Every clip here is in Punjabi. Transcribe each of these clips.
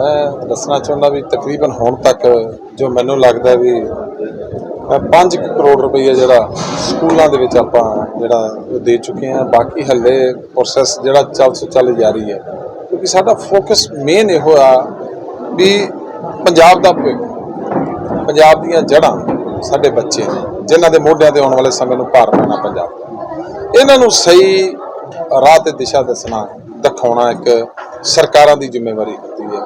ਮੈਂ ਦੱਸਣਾ ਚਾਹੁੰਦਾ ਵੀ ਤਕਰੀਬਨ ਹੁਣ ਤੱਕ ਜੋ ਮੈਨੂੰ ਲੱਗਦਾ ਵੀ 5 ਕਰੋੜ ਰੁਪਈਆ ਜਿਹੜਾ ਸਕੂਲਾਂ ਦੇ ਵਿੱਚ ਆਪਾਂ ਜਿਹੜਾ ਉਹ ਦੇ ਚੁੱਕੇ ਹਾਂ। ਬਾਕੀ ਹੱਲੇ ਪ੍ਰੋਸੈਸ ਜਿਹੜਾ ਚੱਲ ਸੋ ਚੱਲ ਜਾਰੀ ਹੈ। ਕਿਉਂਕਿ ਸਾਡਾ ਫੋਕਸ ਮੇਨ ਇਹੋ ਆ ਵੀ ਪੰਜਾਬ ਦਾ ਭਵਿੱਖ, ਪੰਜਾਬ ਦੀਆਂ ਜੜ੍ਹਾਂ ਸਾਡੇ ਬੱਚੇ ਨੇ, ਜਿਨ੍ਹਾਂ ਦੇ ਮੋਢਿਆਂ ਤੇ ਆਉਣ ਵਾਲੇ ਸਮੇਂ ਨੂੰ ਭਾਰ ਪੈਣਾ ਪੰਜਾਬ ਇਹਨਾਂ ਨੂੰ ਸਹੀ ਰਾਹ ਤੇ ਦਿਸ਼ਾ ਦੱਸਣਾ, ਦਿਖਾਉਣਾ ਇੱਕ ਸਰਕਾਰਾਂ ਦੀ ਜ਼ਿੰਮੇਵਾਰੀ ਹੁੰਦੀ ਹੈ।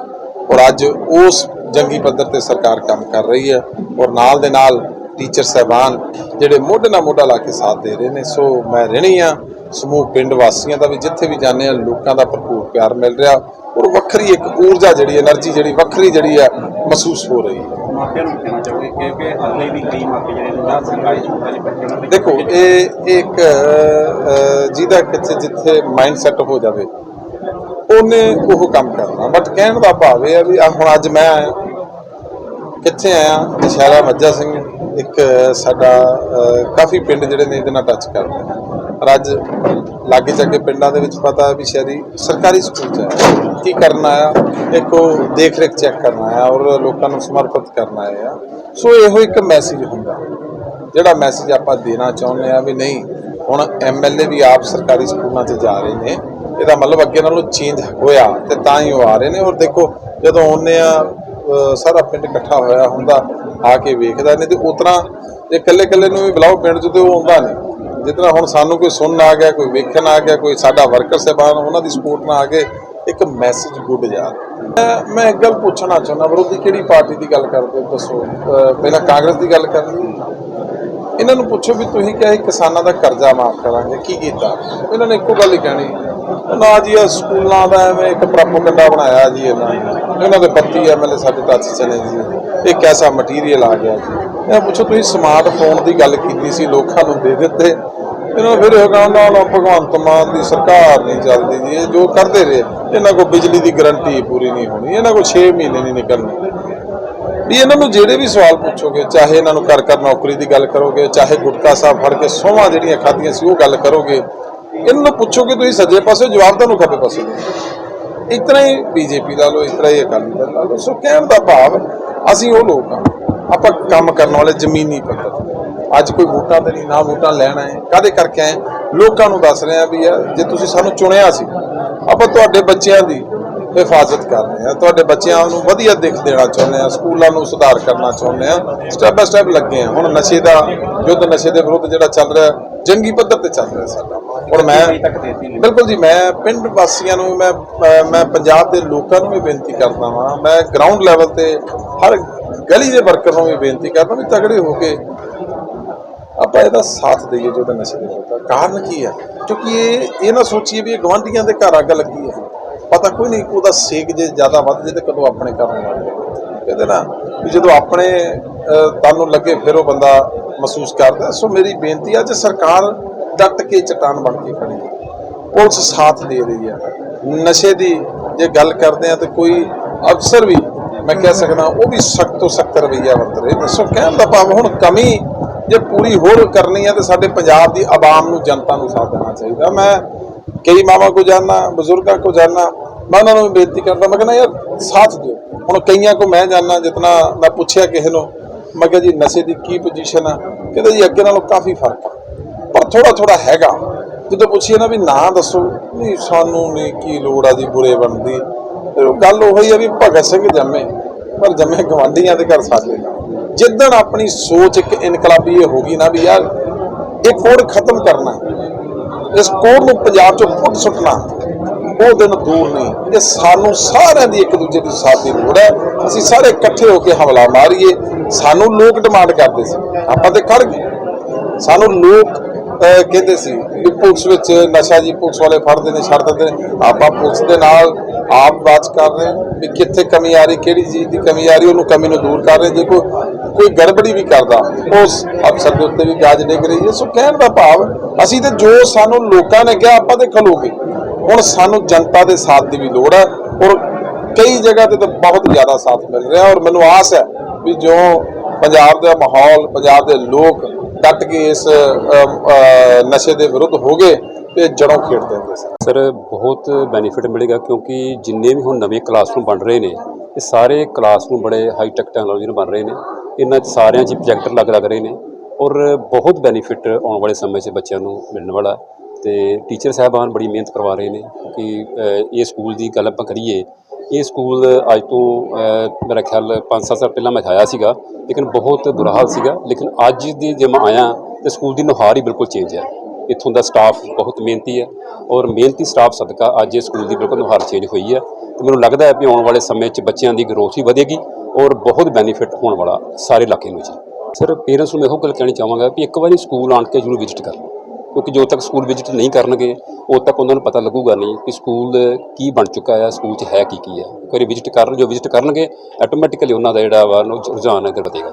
ਔਰ ਅੱਜ ਉਸ ਜੰਗੀ ਪੱਧਰ ਤੇ ਸਰਕਾਰ ਕੰਮ ਕਰ ਰਹੀ ਹੈ ਔਰ ਨਾਲ ਦੇ ਨਾਲ ਟੀਚਰ ਸਹਿਬਾਨ ਜਿਹੜੇ ਮੋਢੇ ਨਾਲ ਮੋਢਾ ਲਾ ਕੇ ਸਾਥ ਦੇ ਰਹੇ ਨੇ। ਸੋ ਮੈਂ ਰਹਿਣੀ ਆ ਸਮੂਹ ਪਿੰਡ ਵਾਸੀਆਂ ਦਾ ਵੀ ਜਿੱਥੇ ਵੀ ਜਾਂਦੇ ਆ ਲੋਕਾਂ ਦਾ ਭਰਪੂਰ ਪਿਆਰ ਮਿਲ ਰਿਹਾ ਔਰ ਵੱਖਰੀ ਇੱਕ ਊਰਜਾ ਜਿਹੜੀ એનર્ਜੀ ਜਿਹੜੀ ਵੱਖਰੀ ਜਿਹੜੀ ਆ ਮਹਿਸੂਸ ਹੋ ਰਹੀ ਹੈ। ਦੇਖੋ ਇਹ ਇੱਕ ਜਿਹਦਾ ਕਿੱਥੇ ਜਿੱਥੇ ਮਾਈਂਡ ਸੈਟ ਹੋ ਜਾਵੇ ਉਹਨੇ ਉਹ ਕੰਮ ਕਰਨਾ। ਬਟ ਕਹਿਣ ਦਾ ਭਾਵ ਇਹ ਆ ਵੀ ਹੁਣ ਅੱਜ ਮੈਂ ਆਇਆ। ਕਿੱਥੇ ਆਇਆ? ਦੁਸ਼ਹਿਰਾ ਮੱਝਾ ਸਿੰਘ, ਇੱਕ ਸਾਡਾ ਕਾਫੀ ਪਿੰਡ ਜਿਹੜੇ ਨੇ ਇਹਦੇ ਨਾਲ ਟੱਚ ਕਰਦੇ ਨੇ। ਪਰ ਅੱਜ ਲਾਗੇ ਚੱਗੇ ਪਿੰਡਾਂ ਦੇ ਵਿੱਚ ਪਤਾ ਵੀ ਸ਼ਹਿਰੀ ਸਰਕਾਰੀ ਸਕੂਲ ਚ ਹੈ ਕੀ ਕਰਨਾ ਆ ਇੱਕ ਉਹ ਦੇਖ ਰੇਖ ਚੈੱਕ ਕਰਨਾ ਆ ਔਰ ਲੋਕਾਂ ਨੂੰ ਸਮਰਪਿਤ ਕਰਨ ਆ। ਸੋ ਇਹੋ ਇੱਕ ਮੈਸੇਜ ਹੁੰਦਾ। ਜਿਹੜਾ ਮੈਸੇਜ ਆਪਾਂ ਦੇਣਾ ਚਾਹੁੰਦੇ ਆ ਵੀ ਨਹੀਂ, ਹੁਣ ਐਮਐਲਏ ਵੀ ਆਪ ਸਰਕਾਰੀ ਸਕੂਲਾਂ 'ਚ ਜਾ ਰਹੇ ਨੇ। ਇਹਦਾ ਮਤਲਬ ਅੱਗੇ ਨਾਲੋਂ ਚੇਂਜ ਹੋਇਆ ਤੇ ਤਾਂ ਹੀ ਉਹ ਆ ਰਹੇ ਨੇ। ਔਰ ਦੇਖੋ, ਜਦੋਂ ਆਉਂਦੇ ਆ ਸਾਰਾ ਪਿੰਡ ਇਕੱਠਾ ਹੋਇਆ ਹੁੰਦਾ, ਆ ਕੇ ਵੇਖਦਾ ਨਹੀਂ ਤੇ ਉਤਰਾ ਜੇ ਇਕੱਲੇ ਇਕੱਲੇ ਨੂੰ ਵੀ ਬੁਲਾਓ, ਪਿੰਡ 'ਚ ਤੇ ਉਹ ਆਉਂਦਾ ਨਹੀਂ। ਜਿਤਨਾ ਹੁਣ ਸਾਨੂੰ ਕੋਈ ਸੁਣਨ ਆ ਗਿਆ, ਕੋਈ ਵੇਖਣ ਆ ਗਿਆ, ਕੋਈ ਸਾਡਾ ਵਰਕਰ ਸਹਿਬਾਨ, ਉਹਨਾਂ ਦੀ ਸਪੋਰਟ ਨਾਲ ਆ ਕੇ ਇੱਕ ਮੈਸੇਜ ਗੁੱਡ ਜਾ ਮੈਂ ਮੈਂ ਇੱਕ ਗੱਲ ਪੁੱਛਣਾ ਚਾਹੁੰਦਾ, ਵਿਰੋਧੀ ਕਿਹੜੀ ਪਾਰਟੀ ਦੀ ਗੱਲ ਕਰਦੇ ਹੋ ਦੱਸੋ? ਪਹਿਲਾਂ ਕਾਂਗਰਸ ਦੀ ਗੱਲ ਕਰਨੀ। ਇਹਨਾਂ ਨੂੰ ਪੁੱਛੋ ਵੀ ਤੁਸੀਂ ਕਿਹਾ ਸੀ ਕਿਸਾਨਾਂ ਦਾ ਕਰਜ਼ਾ ਮਾਫ ਕਰਾਂਗੇ, ਕੀ ਕੀਤਾ? ਇਹਨਾਂ ਨੇ ਇੱਕੋ ਗੱਲ ਹੀ ਕਹਿਣੀ ਨਾ ਜੀ, ਇਹ ਸਕੂਲਾਂ ਦਾ ਐਵੇਂ ਇੱਕ ਪ੍ਰੋਪਗੈਂਡਾ ਬਣਾਇਆ ਜੀ ਇਹਨਾਂ ਨੇ। ਇਹਨਾਂ ਦੇ 32 ਐਮਐਲਏ ਸਾਡੇ ਟੱਚ ਚਲੇ ਜੀ। ਇਹ ਕੈਸਾ ਮਟੀਰੀਅਲ ਆ ਗਿਆ ਜੀ। ਇਹ ਪੁੱਛੋ, ਤੁਸੀਂ ਸਮਾਰਟਫੋਨ ਦੀ ਗੱਲ ਕੀਤੀ ਸੀ, ਲੋਕਾਂ ਨੂੰ ਦੇ ਦਿੱਤੇ। ਇਹਨਾਂ ਨੂੰ ਫਿਰ ਇਹ ਕਹਿੰਦਾ, ਨਾ ਭਗਵੰਤ ਮਾਨ ਦੀ ਸਰਕਾਰ ਨਹੀਂ ਚੱਲਦੀ ਜੀ। ਇਹ ਜੋ ਕਰਦੇ ਰਹੇ, ਇਹਨਾਂ ਕੋਲ ਬਿਜਲੀ ਦੀ ਗਾਰੰਟੀ ਪੂਰੀ ਨਹੀਂ ਹੋਣੀ। ਇਹਨਾਂ ਕੋਲ 6 ਮਹੀਨੇ ਨਹੀਂ ਨਿਕਲਣੇ। ਵੀ ਇਹਨਾਂ ਨੂੰ ਜਿਹੜੇ ਵੀ ਸਵਾਲ ਪੁੱਛੋਗੇ, ਚਾਹੇ ਇਹਨਾਂ ਨੂੰ ਘਰ ਘਰ ਨੌਕਰੀ ਦੀ ਗੱਲ ਕਰੋਗੇ, ਚਾਹੇ ਗੁਟਕਾ ਸਾਹਿਬ ਫੜ ਕੇ ਸੋਹਾਂ ਜਿਹੜੀਆਂ ਖਾਧੀਆਂ ਸੀ, ਉਹ ਗੱਲ ਕਰੋਗੇ। ਇਹਨਾਂ ਨੂੰ ਪੁੱਛੋ ਕਿ ਤੁਸੀਂ ਸੱਜੇ ਪਾਸੇ, ਜਵਾਬ ਤੁਹਾਨੂੰ ਖੱਬੇ ਪਾਸੇ ਦੇਣਗੇ। ਤਰ੍ਹਾਂ ਹੀ ਬੀਜੇਪੀ ਲਾ ਲਓ ਇਸ ਤਰ੍ਹਾਂ ਹੀ ਅਕਾਲੀ ਦਲ ਲਾ ਲਓ। ਸੋ ਕਹਿਣ ਦਾ ਭਾਵ, ਅਸੀਂ ਉਹ ਲੋਕ ਹਾਂ। ਆਪਾਂ ਕੰਮ ਕਰਨ ਵਾਲੇ ਜ਼ਮੀਨੀ ਪੱਧਰ ਅੱਜ ਕੋਈ ਵੋਟਾਂ ਤੇ ਨਹੀਂ, ਨਾ ਵੋਟਾਂ ਲੈਣ ਆਏ। ਕਾਦੇ ਕਰਕੇ ਆਏ? ਲੋਕਾਂ ਨੂੰ ਦੱਸ ਰਹੇ ਆ ਵੀ ਯਾਰ, ਜੇ ਤੁਸੀਂ ਸਾਨੂੰ ਚੁਣਿਆ ਸੀ, ਆਪਾਂ ਤੁਹਾਡੇ ਬੱਚਿਆਂ ਦੀ ਹਿਫਾਜ਼ਤ ਕਰ ਰਹੇ ਆ ਤੁਹਾਡੇ ਬੱਚਿਆਂ ਨੂੰ ਵਧੀਆ ਦਿੱਖ ਦੇਣਾ ਚਾਹੁੰਦੇ ਆ ਸਕੂਲਾਂ ਨੂੰ ਸੁਧਾਰ ਕਰਨਾ ਚਾਹੁੰਦੇ ਆ ਸਟੈਪ ਬਾय ਸਟੈਪ ਲੱਗੇ ਆ ਹੁਣ ਨਸ਼ੇ ਦਾ ਯੁੱਧ ਨਸ਼ੇ ਦੇ ਵਿਰੁੱਧ ਜਿਹੜਾ ਚੱਲ ਰਿਹਾ ਜੰਗੀ ਪੱਧਰ ਤੇ ਚੱਲ ਰਿਹਾ ਸਾਡਾ। ਹੁਣ ਮੈਂ ਬਿਲਕੁਲ ਜੀ ਮੈਂ ਪਿੰਡ ਵਾਸੀਆਂ ਨੂੰ ਮੈਂ ਮੈਂ ਪੰਜਾਬ ਦੇ ਲੋਕਾਂ ਨੂੰ ਵੀ ਬੇਨਤੀ ਕਰਦਾ ਹਾਂ ਮੈਂ ਗਰਾਊਂਡ ਲੈਵਲ ਤੇ ਹਰ ਗਲੀ ਦੇ ਵਰਕਰ ਨੂੰ ਵੀ ਬੇਨਤੀ ਕਰਦਾ ਵੀ ਤਗੜੇ ਹੋ ਕੇ ਆਪਾਂ ਇਹਦਾ ਸਾਥ ਦਈਏ ਜੋ ਤਾਂ ਨਸ਼ੇ ਦੇ ਆ। ਕਾਰਨ ਕੀ ਹੈ ਕਿਉਂਕਿ ਇਹ ਇਹ ਨਾ ਸੋਚੀਏ ਵੀ ਇਹ ਗਵਾਂਢੀਆਂ ਦੇ ਘਰ ਅੱਗ ਲੱਗੀ ਹੈ। ਪਤਾ ਕੋਈ ਨਹੀਂ ਉਹਦਾ ਸੇਕ ਜੇ ਜ਼ਿਆਦਾ ਵੱਧ ਜੇ ਤੇ ਕਦੋਂ ਆਪਣੇ ਘਰ ਨੂੰ ਲੱਗ ਜਾਏ ਕਹਿੰਦੇ ਨਾ ਵੀ ਜਦੋਂ ਆਪਣੇ ਅਹ, ਤੁਹਾਨੂੰ ਲੱਗੇ ਫਿਰ ਉਹ ਬੰਦਾ ਮਹਿਸੂਸ ਕਰਦਾ। ਸੋ ਮੇਰੀ ਬੇਨਤੀ ਆ ਜੇ ਸਰਕਾਰ ਡਟ ਕੇ ਚਟਾਨ ਬਣ ਕੇ ਖੜੀ ਪੁਲਿਸ ਸਾਥ ਦੇ ਰਹੀ ਹੈ। ਨਸ਼ੇ ਦੀ ਜੇ ਗੱਲ ਕਰਦੇ ਆ ਤੇ ਕੋਈ ਅਫਸਰ ਵੀ ਮੈਂ ਕਹਿ ਸਕਦਾ ਉਹ ਵੀ ਸਖਤ ਤੋਂ ਸਖਤ ਰਵੱਈਆ ਵਰਤ ਰਹੇ ਨੇ। ਸੋ ਕਹਿਣ ਦਾ ਭਾਵ ਹੁਣ ਕਮੀ ਜੇ ਪੂਰੀ ਹੋਰ ਕਰਨੀ ਹੈ ਤੇ ਸਾਡੇ ਪੰਜਾਬ ਦੀ ਆਵਾਮ ਨੂੰ ਜਨਤਾ ਨੂੰ ਸਾਥ ਦੇਣਾ ਚਾਹੀਦਾ। ਮੈਂ ਕਈ ਮਾਵਾਂ ਕੋ ਜਾਣਾ ਬਜ਼ੁਰਗਾਂ ਕੋ ਜਾਣਾ ਮੈਂ ਉਹਨਾਂ ਨੂੰ ਵੀ ਬੇਨਤੀ ਕਰਦਾ, ਮੈਂ ਕਹਿੰਦਾ, ਯਾਰ, ਸਾਥ ਦਿਓ। ਹੁਣ ਕਈਆਂ ਕੋ ਮੈਂ ਜਾਣਾ ਜਿਤਨਾ ਮੈਂ ਪੁੱਛਿਆ ਕਿਸੇ ਨੂੰ, ਮੈਂ ਕਿਹਾ, ਜੀ, ਨਸ਼ੇ ਦੀ ਕੀ ਪੋਜੀਸ਼ਨ ਆ? ਕਹਿੰਦਾ, ਜੀ, ਅੱਗੇ ਨਾਲੋਂ ਕਾਫੀ ਫ਼ਰਕ ਆ। ਪਰ ਥੋੜਾ ਥੋੜਾ ਹੈਗਾ। ਜਦੋਂ ਪੁੱਛੀਏ ਨਾ ਵੀ ਨਾ ਦੱਸੋ ਨਹੀਂ ਸਾਨੂੰ ਨਹੀਂ ਕੀ ਲੋੜ ਆ ਜੀ ਬੁਰੇ ਬਣਦੀ ਗੱਲ ਉਹੀ ਆ ਵੀ ਭਗਤ ਸਿੰਘ ਜੰਮੇ, ਪਰ ਜੰਮੇ ਗਵਾਂਢੀਆਂ ਦੇ ਘਰ ਸਾਡੇ ਨਾਲ ਜਿੱਦਣ ਆਪਣੀ ਸੋਚ ਇੱਕ ਇਨਕਲਾਬੀ ਇਹ ਹੋ ਗਈ ਨਾ ਵੀ ਯਾਰ ਇਹ ਕੋਡ ਖਤਮ ਕਰਨਾ। ਇਸ ਕੋਰ ਨੂੰ ਪੰਜਾਬ ਚੋਂ ਪੁੱਟ ਸੁੱਟਣਾ ਉਹ ਦਿਨ ਦੂਰ ਨਹੀਂ। ਇਹ ਸਾਨੂੰ ਸਾਰਿਆਂ ਦੀ ਇੱਕ ਦੂਜੇ ਦੀ ਸਾਥ ਦੀ ਲੋੜ ਹੈ। ਅਸੀਂ ਸਾਰੇ ਇਕੱਠੇ ਹੋ ਕੇ ਹਮਲਾ ਮਾਰੀਏ। ਸਾਨੂੰ ਲੋਕ ਡਿਮਾਂਡ ਕਰਦੇ ਸੀ। ਆਪਾਂ ਤੇ ਖੜ ਗਏ। ਸਾਨੂੰ ਲੋਕ ਕਹਿੰਦੇ ਸੀ ਕਿ ਪੁਲਿਸ ਵਿੱਚ ਨਸ਼ਾ ਜੀ ਪੁਲਿਸ ਵਾਲੇ ਫੜਦੇ ਨੇ, ਛੱਡ ਦਿੰਦੇ ਨੇ। ਆਪਾਂ ਪੁਲਿਸ ਦੇ ਨਾਲ ਆਪ ਬਾਤ ਕਰ ਰਹੇ ਹਾਂ ਵੀ ਕਿੱਥੇ ਕਮੀ ਆ ਰਹੀ, ਕਿਹੜੀ ਚੀਜ਼ ਦੀ ਕਮੀ ਆ ਰਹੀ, ਉਹਨੂੰ ਕਮੀ ਨੂੰ ਦੂਰ ਕਰ ਰਹੇ ਜੇ ਕੋਈ ਕੋਈ ਗੜਬੜੀ ਵੀ ਕਰਦਾ, ਉਸ ਅਫਸਰ ਦੇ ਉੱਤੇ ਵੀ ਗਾਜ ਡਿੱਗ ਰਹੀ ਹੈ। ਸੋ ਕਹਿਣ ਦਾ ਭਾਵ, ਅਸੀਂ ਤੇ ਜੋ ਸਾਨੂੰ ਲੋਕਾਂ ਨੇ ਕਿਹਾ, ਆਪਾਂ ਤੇ ਖਲੋਗੇ ਹੁਣ ਸਾਨੂੰ ਜਨਤਾ ਦੇ ਸਾਥ ਦੀ ਵੀ ਲੋੜ ਹੈ ਔਰ ਕਈ ਜਗ੍ਹਾ ਤੇ ਤਾਂ ਬਹੁਤ ਜ਼ਿਆਦਾ ਸਾਥ ਮਿਲ ਰਿਹਾ ਔਰ ਮੈਨੂੰ ਆਸ ਹੈ ਵੀ ਜੋ ਪੰਜਾਬ ਦਾ ਮਾਹੌਲ, ਪੰਜਾਬ ਦੇ ਲੋਕ ਡਟ ਕੇ ਇਸ ਨਸ਼ੇ ਦੇ ਵਿਰੁੱਧ ਹੋ ਗਏ ਤੇ ਜੜੋਂ ਖੇਡ ਦੇਣਗੇ ਸਰ ਸਰ, ਬਹੁਤ ਬੈਨੀਫਿਟ ਮਿਲੇਗਾ ਕਿਉਂਕਿ ਜਿੰਨੇ ਵੀ ਹੁਣ ਨਵੇਂ ਕਲਾਸਰੂਮ ਬਣ ਰਹੇ ਨੇ, ਇਹ ਸਾਰੇ ਕਲਾਸਰੂਮ ਬੜੇ ਹਾਈ ਟੈਕ ਟੈਕਨੋਲੋਜੀ ਨਾਲ ਬਣ ਰਹੇ ਨੇ। ਇਹਨਾਂ 'ਚ ਸਾਰਿਆਂ 'ਚ ਪ੍ਰੋਜੈਕਟਰ ਲੱਗ ਲੱਗ ਰਹੇ ਨੇ ਔਰ ਬਹੁਤ ਬੈਨੀਫਿਟ ਆਉਣ ਵਾਲੇ ਸਮੇਂ 'ਚ ਬੱਚਿਆਂ ਨੂੰ ਮਿਲਣ ਵਾਲਾ ਤੇ ਟੀਚਰ ਸਾਹਿਬਾਨ ਬੜੀ ਮਿਹਨਤ ਕਰਵਾ ਰਹੇ ਨੇ ਕਿ ਇਹ ਸਕੂਲ ਦੀ ਗੱਲ ਆਪਾਂ ਕਰੀਏ, ਇਹ ਸਕੂਲ ਅੱਜ ਤੋਂ ਮੇਰਾ ਖਿਆਲ 5-7 ਸਾਲ ਪਹਿਲਾਂ ਮੈਂ ਆਇਆ ਸੀਗਾ, ਲੇਕਿਨ ਬਹੁਤ ਬੁਰਾ ਹਾਲ ਸੀਗਾ। ਲੇਕਿਨ ਅੱਜ ਦੀ ਜੇ ਮੈਂ ਆਇਆ, ਤੇ ਸਕੂਲ ਦੀ ਨੁਹਾਰ ਹੀ ਬਿਲਕੁਲ ਚੇਂਜ ਹੈ। ਇੱਥੋਂ ਦਾ ਸਟਾਫ ਬਹੁਤ ਮਿਹਨਤੀ ਹੈ ਔਰ ਮਿਹਨਤੀ ਸਟਾਫ ਸਦਕਾ ਅੱਜ ਇਹ ਸਕੂਲ ਦੀ ਬਿਲਕੁਲ ਨੁਹਾਰ ਚੇਂਜ ਹੋਈ ਹੈ। ਤੇ ਮੈਨੂੰ ਲੱਗਦਾ ਹੈ ਕਿ ਆਉਣ ਵਾਲੇ ਸਮੇਂ 'ਚ ਬੱਚਿਆਂ ਦੀ ਗਰੋਥ ਹੀ ਵਧੇਗੀ ਔਰ ਬਹੁਤ ਬੈਨੀਫਿਟ ਹੋਣ ਵਾਲਾ ਸਾਰੇ ਇਲਾਕੇ ਨੂੰ ਜੀ ਸਰ ਪੇਰੈਂਟਸ ਨੂੰ ਮੈਂ ਇਹੋ ਗੱਲ ਕਹਿਣੀ ਚਾਹਾਂਗਾ ਵੀ ਇੱਕ ਵਾਰੀ ਸਕੂਲ ਆਣ ਕੇ ਜ਼ਰੂਰ ਵਿਜ਼ਿਟ ਕਰਨ ਕਿਉਂਕਿ ਜਦੋਂ ਤੱਕ ਸਕੂਲ ਵਿਜ਼ਿਟ ਨਹੀਂ ਕਰਨਗੇ, ਉਦੋਂ ਤੱਕ ਉਹਨਾਂ ਨੂੰ ਪਤਾ ਲੱਗੂਗਾ ਨਹੀਂ ਕਿ ਸਕੂਲ ਕੀ ਬਣ ਚੁੱਕਾ ਹੈ ਸਕੂਲ 'ਚ ਹੈ ਕੀ ਕੀ ਹੈ। ਇੱਕ ਵਾਰੀ ਵਿਜ਼ਿਟ ਕਰਨ, ਜੋ ਵਿਜ਼ਿਟ ਕਰਨਗੇ ਆਟੋਮੈਟਿਕਲੀ ਉਹਨਾਂ ਦਾ ਜਿਹੜਾ ਵਾ ਨੂੰ ਰੁਝਾਨ ਅਗਰ ਵਧੇਗਾ।